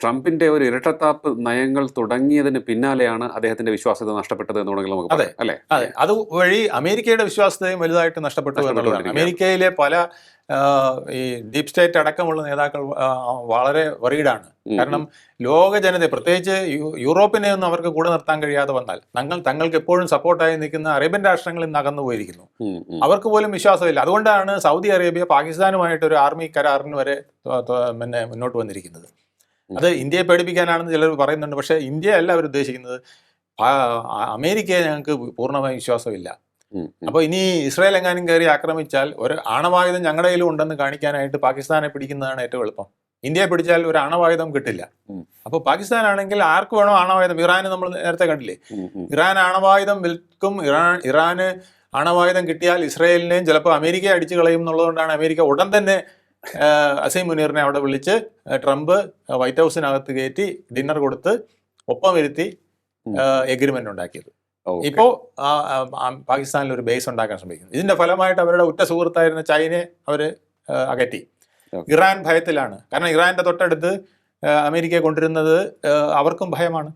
ട്രംപിന്റെ ഒരു ഇരട്ടത്താപ്പ് നയങ്ങൾ തുടങ്ങിയതിന് പിന്നാലെയാണ് അദ്ദേഹത്തിന്റെ വിശ്വാസ്യത നഷ്ടപ്പെട്ടത് എന്ന് വേണമെങ്കിൽ നമുക്ക് അതെ. അല്ലെ? അതെ. അത് വഴി അമേരിക്കയുടെ വിശ്വാസ്യതയും വലുതായിട്ട് നഷ്ടപ്പെട്ടു എന്നുള്ളതാണ്. അമേരിക്കയിലെ പല ഈ ഡീപ് സ്റ്റേറ്റ് അടക്കമുള്ള നേതാക്കൾ വളരെ വറീഡാണ് കാരണം ലോക ജനത പ്രത്യേകിച്ച് യൂറോപ്പിനെ ഒന്നും അവർക്ക് കൂടെ നിർത്താൻ കഴിയാതെ വന്നാൽ തങ്ങൾ തങ്ങൾക്ക് എപ്പോഴും സപ്പോർട്ടായി നിൽക്കുന്ന അറേബ്യൻ രാഷ്ട്രങ്ങളിൽ നിന്ന് അകന്നു പോയിരിക്കുന്നു. അവർക്ക് പോലും വിശ്വാസമില്ല. അതുകൊണ്ടാണ് സൗദി അറേബ്യ പാകിസ്ഥാനുമായിട്ട് ഒരു ആർമി കരാറിന് വരെ പിന്നെ മുന്നോട്ട് വന്നിരിക്കുന്നത്. അത് ഇന്ത്യയെ പേടിപ്പിക്കാനാണെന്ന് ചിലർ പറയുന്നുണ്ട്. പക്ഷേ ഇന്ത്യ അല്ല അവർ ഉദ്ദേശിക്കുന്നത്. അമേരിക്കയെ ഞങ്ങൾക്ക് പൂർണമായും വിശ്വാസമില്ല. അപ്പോൾ ഇനി ഇസ്രായേൽ എങ്ങാനും കയറി ആക്രമിച്ചാൽ ഒരു ആണവായുധം ഞങ്ങളുടെ കയ്യിലും ഉണ്ടെന്ന് കാണിക്കാനായിട്ട് പാകിസ്ഥാനെ പിടിക്കുന്നതാണ് ഏറ്റവും എളുപ്പം. ഇന്ത്യയെ പിടിച്ചാൽ ഒരു ആണവായുധം കിട്ടില്ല. അപ്പോൾ പാകിസ്ഥാൻ ആണെങ്കിൽ ആർക്ക് വേണോ ആണവായുധം? ഇറാന് നമ്മൾ നേരത്തെ കണ്ടില്ലേ? ഇറാൻ ആണവായുധം വിൽക്കും. ഇറാൻ ഇറാന് ആണവായുധം കിട്ടിയാൽ ഇസ്രായേലിനെയും ചിലപ്പോൾ അമേരിക്കയെ അടിച്ചു കളയും എന്നുള്ളതുകൊണ്ടാണ് അമേരിക്ക ഉടൻ തന്നെ അസീം മുനീറിനെ അവിടെ വിളിച്ച് ട്രംപ് വൈറ്റ് ഹൗസിനകത്ത് കയറ്റി ഡിന്നർ കൊടുത്ത് ഒപ്പം വരുത്തി എഗ്രിമെന്റ് ഉണ്ടാക്കിയത്. ഇപ്പോ പാകിസ്ഥാനിൽ ഒരു ബേസ് ഉണ്ടാക്കാൻ ശ്രമിക്കുന്നു. ഇതിന്റെ ഫലമായിട്ട് അവരുടെ ഉറ്റ സുഹൃത്തായിരുന്ന ചൈനയെ അവർ അകറ്റി. ഇറാൻ ഭയത്തിലാണ്. കാരണം ഇറാന്റെ തൊട്ടടുത്ത് അമേരിക്കയെ കൊണ്ടിരുന്നത് അവർക്കും ഭയമാണ്.